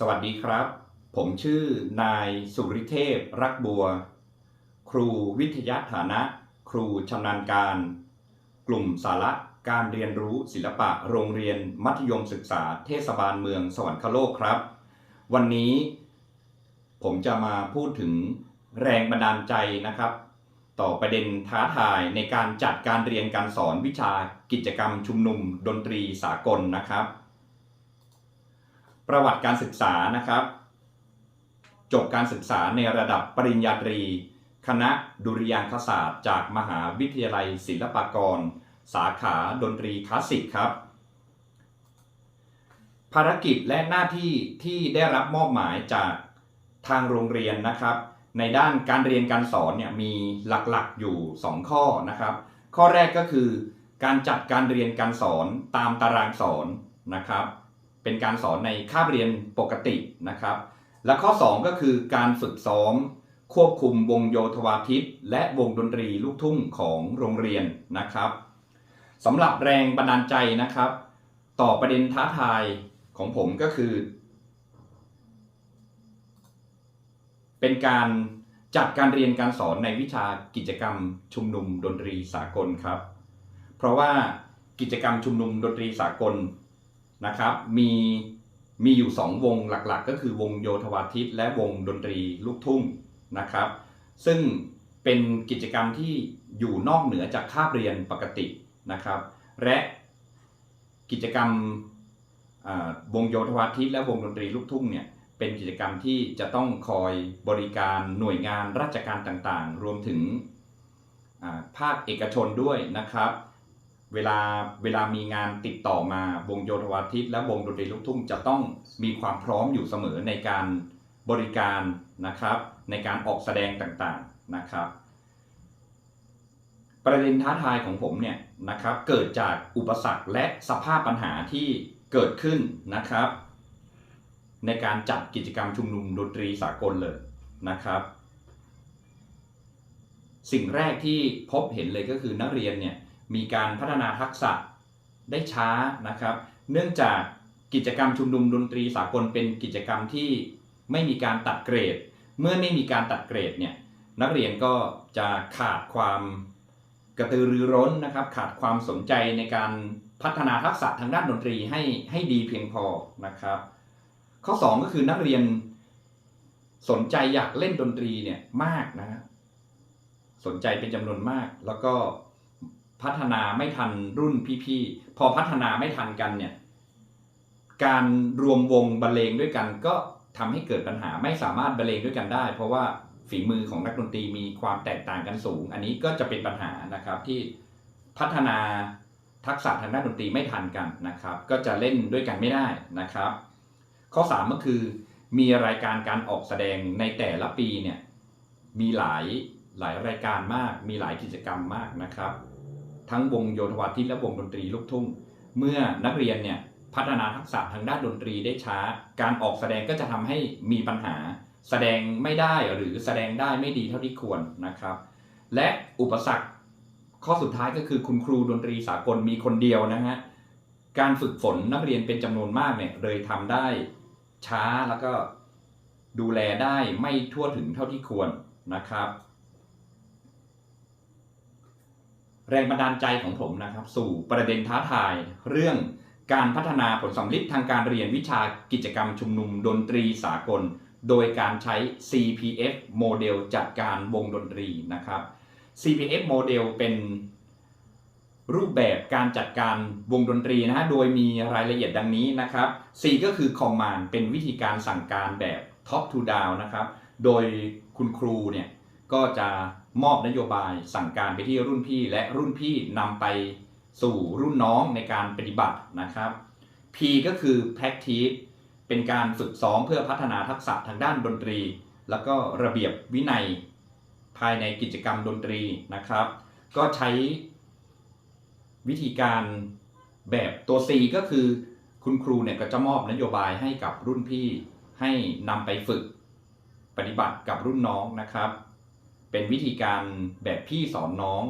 สวัสดีครับ ผมชื่อนายสุริเทพรักบัว ครูวิทยาฐานะ ครูชำนาญการ กลุ่มสาระการเรียนรู้ศิลปะโรงเรียนมัธยมศึกษาเทศบาลเมืองสวรรคโลกครับ วันนี้ ผมจะมาพูดถึงแรงบันดาลใจนะครับ ต่อประเด็นท้าทายในการจัดการเรียนการสอนวิชากิจกรรมชุมนุมดนตรีสากลนะครับ ประวัติการศึกษานะครับ จบการศึกษาในระดับปริญญาตรี คณะดุริยางคศาสตร์จากมหาวิทยาลัยศิลปากร สาขาดนตรีคลาสสิกครับ ภารกิจและหน้าที่ที่ได้รับมอบหมายจากทางโรงเรียนนะครับ ในด้านการเรียนการสอนเนี่ยมีหลักๆอยู่ 2 ข้อนะครับ ข้อแรกก็คือการจัดการเรียนการสอนตามตารางสอนนะครับ เป็นการสอนในคาบเรียนปกตินะครับ และข้อ 2 ก็คือการฝึกซ้อมควบคุมวงโยธวาทิต และวงดนตรีลูกทุ่งของโรงเรียนนะครับสำหรับแรงบันดาลใจนะครับ ต่อประเด็นท้าทายของผมก็คือ เป็นการจัดการเรียนการสอนในวิชากิจกรรมชุมนุมดนตรีสากลครับ เพราะว่ากิจกรรมชุมนุมดนตรีสากล นะครับมีมีอยู่ 2 วงหลักๆ ก็คือวงโยธวาทิต และวงดนตรีลูกทุ่งนะครับ ซึ่งเป็นกิจกรรมที่อยู่นอกเหนือจากคาบเรียนปกตินะครับ และกิจกรรมวงโยธวาทิต และวงดนตรีลูกทุ่งเนี่ยเป็นกิจกรรมที่จะต้องคอยบริการหน่วยงานราชการต่างๆ รวมถึงภาคเอกชนด้วยนะครับ เวลาเวลามีงานติดต่อมาวงโยธวาทิตและวงดนตรีลูกทุ่งจะต้องมีความพร้อมอยู่เสมอในการบริการนะครับ ในการออกแสดงต่างๆนะครับ ประเด็นท้าทายของผมเนี่ยนะครับเกิดจากอุปสรรคและสภาพปัญหาที่เกิดขึ้นนะครับ ในการจัดกิจกรรมชุมนุมดนตรีสากลเลยนะครับ สิ่งแรกที่พบเห็นเลยก็คือนักเรียนเนี่ย มีการพัฒนาทักษะได้ช้านะครับ เนื่องจากกิจกรรมชุมนุมดนตรีสากลเป็นกิจกรรมที่ไม่มีการตัดเกรด เมื่อไม่มีการตัดเกรดเนี่ยนักเรียนก็จะขาดความกระตือรือร้นนะครับ ขาดความสนใจในการพัฒนาทักษะทางด้านดนตรีให้ให้ดีเพียงพอนะครับ ข้อ 2 ก็คือนักเรียนสนใจอยากเล่นดนตรีเนี่ยมากนะสนใจเป็นจำนวนมากแล้วก็ พัฒนาไม่ทันรุ่นพี่ๆ พอพัฒนาไม่ทันกันเนี่ย การรวมวงบรรเลงด้วยกันก็ทำให้เกิดปัญหาไม่สามารถบรรเลงด้วยกันได้ เพราะว่าฝีมือของนักดนตรีมีความแตกต่างกันสูง อันนี้ก็จะเป็นปัญหานะครับที่พัฒนาทักษะทางด้านดนตรีไม่ทันกันนะครับ ก็จะเล่นด้วยกันไม่ได้นะครับ ข้อ 3 ก็คือ มีรายการการออกแสดงในแต่ละปีเนี่ยมีหลายหลายรายการมาก มีหลายกิจกรรมมากนะครับ ทั้งวงโยธวาทิตและวงดนตรีลูกทุ่ง เมื่อนักเรียนเนี่ยพัฒนาทักษะทางด้านดนตรีได้ช้า การออกแสดงก็จะทำให้มีปัญหา แสดงไม่ได้หรือแสดงได้ไม่ดีเท่าที่ควรนะครับ และอุปสรรคข้อสุดท้ายก็คือคุณครูดนตรีสากลมีคนเดียวนะฮะการฝึกฝนนักเรียนเป็นจำนวนมากเนี่ยเลยทำได้ช้าแล้วก็ดูแลได้ไม่ทั่วถึงเท่าที่ควรนะครับ แรงบันดาลใจของผมนะครับ สู่ประเด็นท้าทาย เรื่องการพัฒนาผลสำลิดทางการเรียนวิชากิจกรรมชุมนุมดนตรีสากล โดยการใช้ CPF โมเดลจัดการวงดนตรีนะครับ CPF โมเดลเป็นรูปแบบการจัดการวงดนตรีนะฮะ โดยมีรายละเอียดดังนี้นะครับ C ก็คือ Command เป็นวิธีการสั่งการแบบ Top to Down นะครับ โดยคุณครูเนี่ย ก็จะมอบนโยบายสั่งการไปที่รุ่นพี่ และรุ่นพี่นำไปสู่รุ่นน้องในการปฏิบัตินะครับ P ก็คือ Practice เป็นการฝึกซ้อมเพื่อพัฒนาทักษะทางด้านดนตรี แล้วก็ระเบียบวินัยภายในกิจกรรมดนตรีนะครับ ก็ใช้วิธีการแบบตัว C ก็คือคุณครูเนี่ยก็จะมอบนโยบายให้กับรุ่นพี่ให้นำไปฝึกปฏิบัติกับรุ่นน้องนะครับ เป็นวิธีการแบบพี่สอนน้อง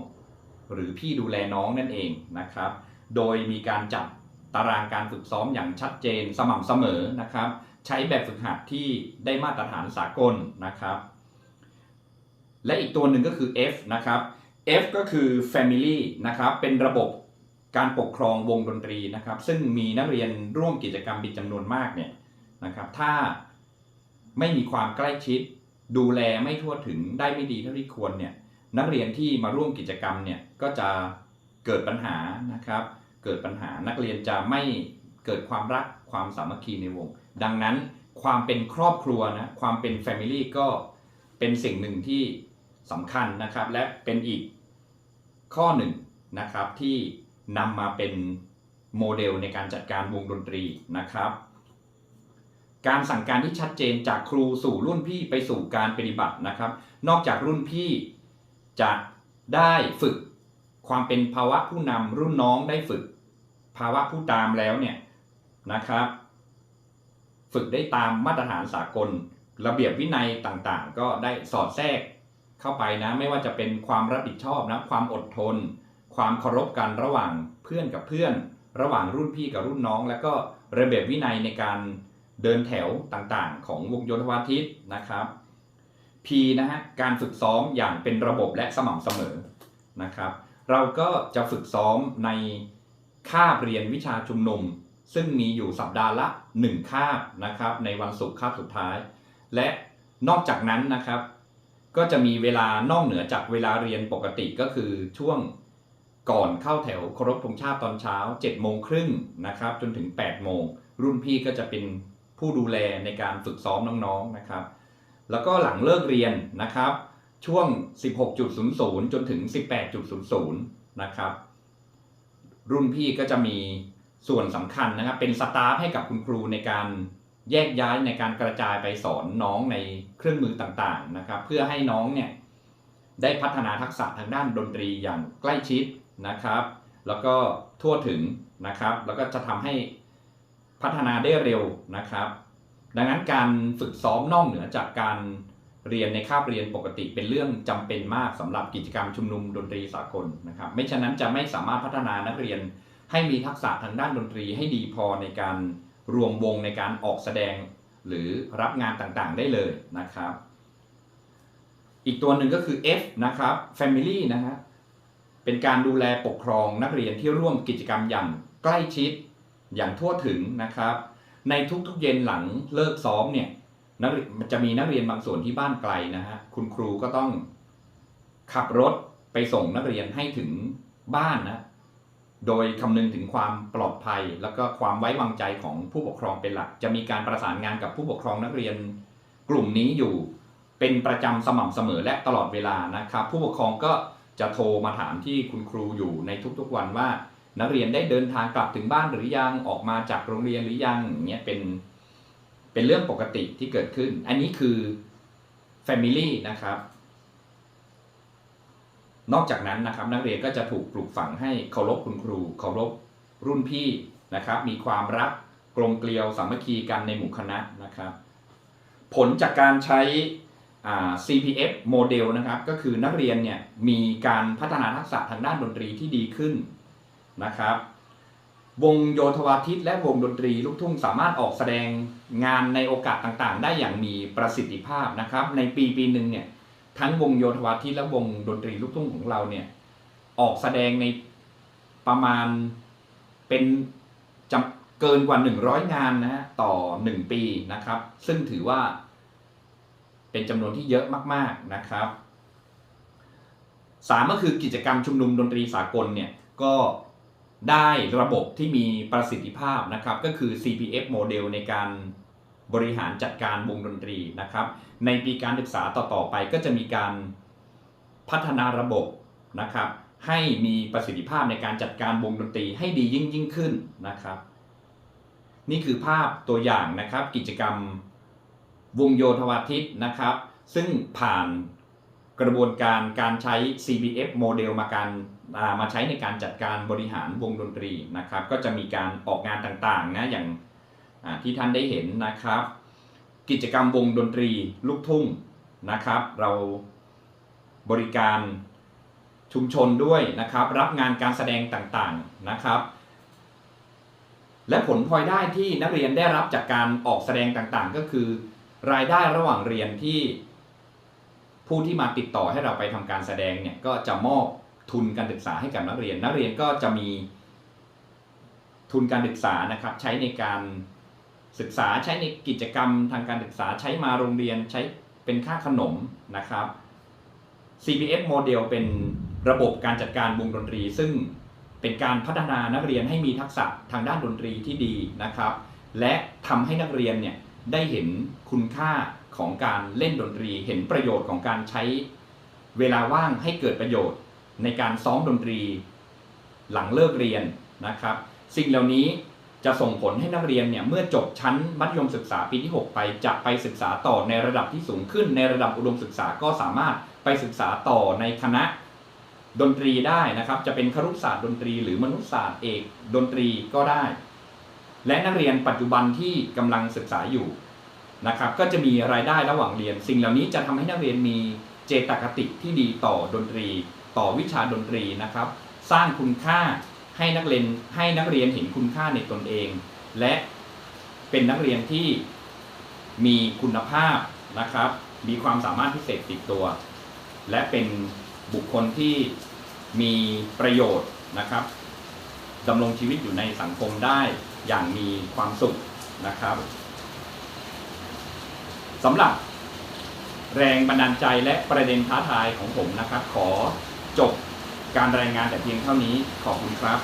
หรือพี่ดูแลน้องนั่นเองนะครับ โดยมีการจัดตารางการฝึกซ้อมอย่างชัดเจนสม่ำเสมอนะครับ ใช้แบบฝึกหัดที่ได้มาตรฐานสากลนะครับ และอีกตัวหนึ่งก็คือ F นะครับ F ก็คือ Family นะครับ เป็นระบบการปกครองวงดนตรีนะครับ ซึ่งมีนักเรียนร่วมกิจกรรมเป็นจำนวนมากเนี่ยนะครับ ถ้าไม่มีความใกล้ชิด ดูแลไม่ทั่วถึงได้ไม่ดีเท่าที่ควรเนี่ยนักเรียนที่มาร่วมกิจกรรมเนี่ยก็จะเกิดปัญหานะครับ เกิดปัญหานักเรียนจะไม่เกิดความรักความสามัคคีในวง ดังนั้นความเป็นครอบครัวนะความเป็นแฟมิลี่ก็เป็นสิ่งหนึ่งที่สำคัญนะครับ และเป็นอีกข้อหนึ่งนะครับที่นำมาเป็นโมเดลในการจัดการวงดนตรีนะครับ การสั่งการที่ชัดเจนจากครูสู่รุ่นพี่ไปสู่การปฏิบัตินะครับ นอกจากรุ่นพี่จะได้ฝึกความเป็นภาวะผู้นำรุ่นน้องได้ฝึก ภาวะผู้ตามแล้วเนี่ยนะครับ ฝึกได้ตามมาตรฐานสากล ระเบียบวินัยต่างๆ ก็ได้สอดแทรกเข้าไปนะ ไม่ว่าจะเป็นความรับผิดชอบนะความอดทน ความเคารพกันระหว่างเพื่อนกับเพื่อน ระหว่างรุ่นพี่กับรุ่นน้อง แล้วก็ระเบียบวินัยในการ เดินแถวต่างๆ ของวงโยธวาทิตนะครับ P นะฮะการฝึกซ้อมอย่างเป็นระบบและสม่ำเสมอนะครับ เราก็จะฝึกซ้อมในคาบเรียนวิชาชุมนุม ซึ่งมีอยู่สัปดาห์ละ 1 คาบนะครับ ในวันศุกร์คาบสุดท้าย และนอกจากนั้นนะครับ ก็จะมีเวลานอกเหนือจากเวลาเรียนปกติก็คือช่วงก่อนเข้าแถวเคารพธงชาติตอนเช้า7โมงครึ่งนะครับจนถึง8โมงรุ่นพี่ก็จะเป็น ผู้ดูแลในการฝึกซ้อมน้องๆนะครับ แล้วก็หลังเลิกเรียนนะครับ ช่วง 16.00 จนถึง 18.00 นะครับ รุ่นพี่ก็จะมีส่วนสำคัญนะครับ เป็นสตาฟให้กับคุณครูในการแยกย้ายในการกระจายไปสอนน้องในเครื่องมือต่างๆนะครับ เพื่อให้น้องเนี่ยได้พัฒนาทักษะทางด้านดนตรีอย่างใกล้ชิดนะครับ แล้วก็ทั่วถึงนะครับ แล้วก็จะทำให้ พัฒนาได้เร็วนะครับ ดังนั้นการฝึกซ้อมนอกเหนือจากการเรียนในคาบเรียนปกติเป็นเรื่องจำเป็นมากสำหรับกิจกรรมชุมนุมดนตรีสากลนะครับ ไม่ฉะนั้นจะไม่สามารถพัฒนานักเรียนให้มีทักษะทางด้านดนตรีให้ดีพอในการรวมวงในการออกแสดงหรือรับงานต่างๆได้เลยนะครับ อีกตัวหนึ่งก็คือ F นะครับ Family นะฮะเป็นการดูแลปกครองนักเรียนที่ร่วมกิจกรรมอย่างใกล้ชิด อย่างทั่วถึงนะครับ ในทุกๆเย็นหลังเลิกซ้อมเนี่ยนักจะมีนักเรียนบางส่วนที่บ้านไกลนะฮะคุณครูก็ต้องขับรถไปส่งนักเรียนให้ถึงบ้านนะโดยคำนึงถึงความปลอดภัย แล้วก็ความไว้วางใจของผู้ปกครองเป็นหลัก จะมีการประสานงานกับผู้ปกครองนักเรียน กลุ่มนี้อยู่เป็นประจำสม่ำเสมอและตลอดเวลานะครับ ผู้ปกครองก็จะโทรมาถามที่คุณครูอยู่ในทุกๆวันว่า นักเรียนได้เดินทางกลับถึงบ้านหรือยังออกมาจากโรงเรียนหรือยังอย่างเงี้ยเป็นเป็นเรื่องปกติที่เกิดขึ้น อันนี้คือ Family นะครับ นอกจากนั้นนะครับนักเรียนก็จะถูกปลูกฝังให้เคารพคุณครูเคารพรุ่นพี่นะครับ มีความรักกลมเกลียวสามัคคีกันในหมู่คณะนะครับ ผลจากการใช้ CPF โมเดลนะครับ ก็คือนักเรียนเนี่ยมีการพัฒนาทักษะทางด้านดนตรีที่ดีขึ้น นะครับ วงโยธวาทิตและวงดนตรีลูกทุ่งสามารถออกแสดงงานในโอกาสต่างๆ ได้อย่างมีประสิทธิภาพนะครับ ในปีปีหนึ่งเนี่ยทั้งวงโยธวาทิตและวงดนตรีลูกทุ่งของเราเนี่ยออกแสดงในประมาณเป็นจำเกินกว่า 100 งานนะฮะต่อ 1 ปีนะครับ ซึ่งถือว่าเป็นจำนวนที่เยอะมากๆนะครับสามก็คือกิจกรรมชุมนุมดนตรีสากลเนี่ยก็ ได้ระบบที่มีประสิทธิภาพนะครับก็คือ CPF โมเดลในการบริหารจัดการวงดนตรีนะครับ ในปีการศึกษาต่อๆไปก็จะมีการพัฒนาระบบนะครับ ให้มีประสิทธิภาพในการจัดการวงดนตรีให้ดียิ่งยิ่งขึ้นนะครับ นี่คือภาพตัวอย่างนะครับ กิจกรรมวงโยธวาทิตนะครับ ซึ่งผ่านกระบวนการการใช้ CBF โมเดลมาการ มาใช้ในการจัดการบริหารวงดนตรีนะครับ ก็จะมีการออกงานต่างๆนะอย่างที่ท่านได้เห็นนะครับ กิจกรรมวงดนตรีลูกทุ่งนะครับ เราบริการชุมชนด้วยนะครับ รับงานการแสดงต่างๆนะครับ และผลพลอยได้ที่นักเรียนได้รับจากการออกแสดงต่างๆ ก็คือ รายได้ระหว่างเรียนที่ผู้ที่มาติดต่อให้เราไปทำการแสดงเนี่ยก็จะมอบ ทุนการศึกษาให้กับนักเรียน นักเรียนก็จะมีทุนการศึกษานะครับ ใช้ในการศึกษาใช้ในกิจกรรมทางการศึกษาใช้มาโรงเรียนใช้เป็นค่าขนมนะครับ CPF โมเดลเป็นระบบการจัดการวงดนตรี ซึ่งเป็นการพัฒนานักเรียนให้มีทักษะทางด้านดนตรีที่ดีนะครับ และทำให้นักเรียนเนี่ยได้เห็นคุณค่าของการเล่นดนตรี เห็นประโยชน์ของการใช้เวลาว่างให้เกิดประโยชน์ ในการซ้อมดนตรีหลังเลิกเรียนนะครับ สิ่งเหล่านี้จะส่งผลให้นักเรียนเนี่ยเมื่อจบชั้นมัธยมศึกษาปีที่ 6 ไปจะไปศึกษาต่อในระดับที่สูงขึ้น ในระดับอุดมศึกษาก็สามารถไปศึกษาต่อในคณะดนตรีได้นะครับ จะเป็นครุศาสตร์ดนตรี หรือมนุษยศาสตร์เอกดนตรีก็ได้ และนักเรียนปัจจุบันที่กำลังศึกษาอยู่นะครับ ก็จะมีรายได้ระหว่างเรียน สิ่งเหล่านี้จะทำให้นักเรียนมีเจตคติที่ดีต่อดนตรี ต่อวิชาดนตรีนะครับ สร้างคุณค่าให้นักเรียนให้นักเรียนเห็นคุณค่าในตนเอง และเป็นนักเรียนที่มีคุณภาพนะครับ มีความสามารถพิเศษติดตัว และเป็นบุคคลที่มีประโยชน์นะครับดำรงชีวิตอยู่ในสังคมได้อย่างมีความสุขนะครับสำหรับแรงบันดาลใจและประเด็นท้าทายของผมนะครับ ขอ จบการรายงานแต่เพียงเท่านี้ขอบคุณครับ